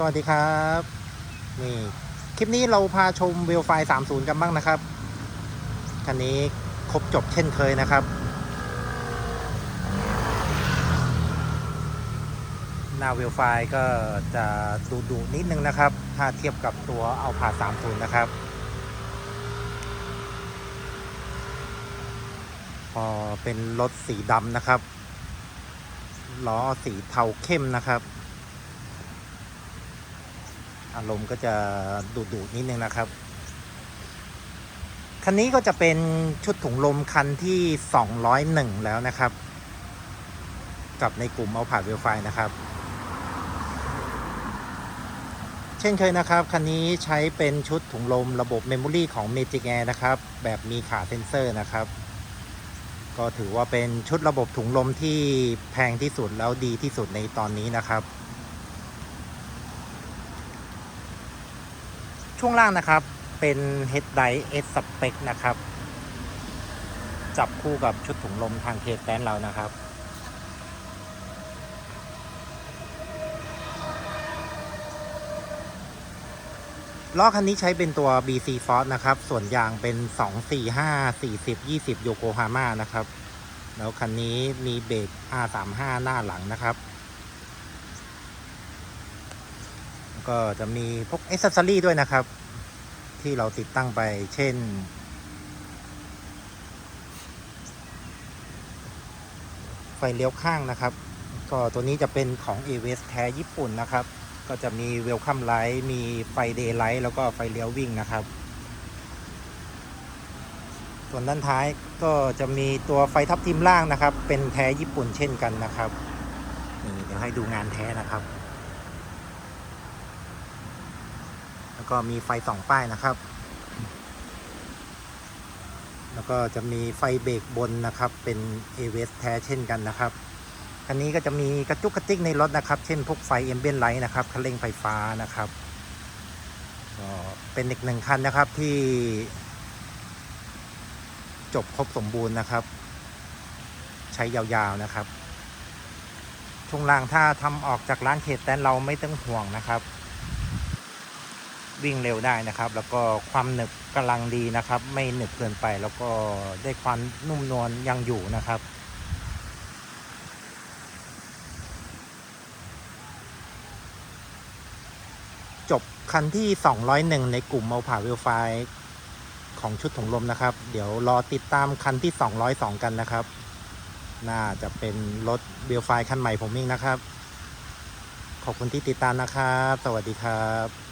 สวัสดีครับ นี่ คลิปนี้เราพาชมเวลไฟ30 กันบ้างนะครับ คันนี้ครบจบเช่นเคยนะครับ หน้าเวลไฟก็จะดูดูนิดนึงนะครับ ถ้าเทียบกับตัวเอาผ่า30 นะครับ พอเป็นรถสีดำนะครับล้อสีเทาเข้มนะครับ อารมณ์ก็จะดุดุๆนิดนึงนะครับ คันนี้ก็จะเป็นชุดถุงลมคันที่ 201 แล้วนะครับ กับในกลุ่มเอาผ่าเวลไฟนะครับ เช่นเคยนะครับ คันนี้ใช้เป็นชุดถุงลมระบบเมมโมรี่ของ Magic Air นะครับ แบบมีขาเซนเซอร์นะครับก็ถือว่าเป็นชุดระบบถุงลมที่แพงที่สุดแล้วดีที่สุดในตอนนี้นะครับ ช่วงล่างนะครับเป็น Head d i S Spec นะครับ จับคู่กับชุดถุงลมทางเคสแตนเรานะครับล้อคันนี้ใช้เป็นตัว BC Force นะครับ ส่วนยางเป็น 245 40 20 โยโกฮาม่านะครับ แล้วคันนี้มีเบรก R35 หน้าหลังนะครับ ก็จะมีพวกอเซสซอรี่ด้วยนะครับ ที่เราติดตั้งไปเช่น ไฟเลี้ยวข้างนะครับ ก็ตัวนี้จะเป็นของ a v s แท้ญี่ปุ่นนะครับ ก็จะมีเวลคัมไลท์มีไฟเดย์ไลท์แล้วก็ไฟเลี้ยววิ่งนะครับ ส่วนด้านท้ายก็จะมีตัวไฟทับทิมล่างนะครับ เป็นแท้ญี่ปุ่นเช่นกันนะครับนี่เดี๋ยวให้ดูงานแท้นะครับ แล้ว ก็มีไฟสองป้ายนะครับ แล้วก็จะมีไฟเบรกบนนะครับ เป็น a v s แท้เช่นกันนะครับคันนี้ก็จะมีกระจุกกระติกในรถนะครับ เช่นพวกไฟเอ็มเบนไลท์นะครับคันเร่งไฟฟ้านะครับก็เป็นอีกหนึ่งคันนะครับที่ จบครบสมบูรณ์นะครับ ใช้ยาวๆนะครับช่วงล่างถ้าทำออกจากร้านเขตแตนเราไม่ต้องห่วงนะครับ วิ่งเร็วได้นะครับ แล้วก็ความหนึบกำลังดีนะครับ ไม่หนึบเกินไป แล้วก็ได้ความนุ่มนวลยังอยู่นะครับจบคันที่ 201 ในกลุ่มเอาผ่าเวลไฟของชุดถุงลมนะครับ เดี๋ยวรอติดตามคันที่ 202 กันนะครับ น่าจะเป็นรถเวลไฟคันใหม่ผมเองนะครับ ขอบคุณที่ติดตามนะครับ สวัสดีครับ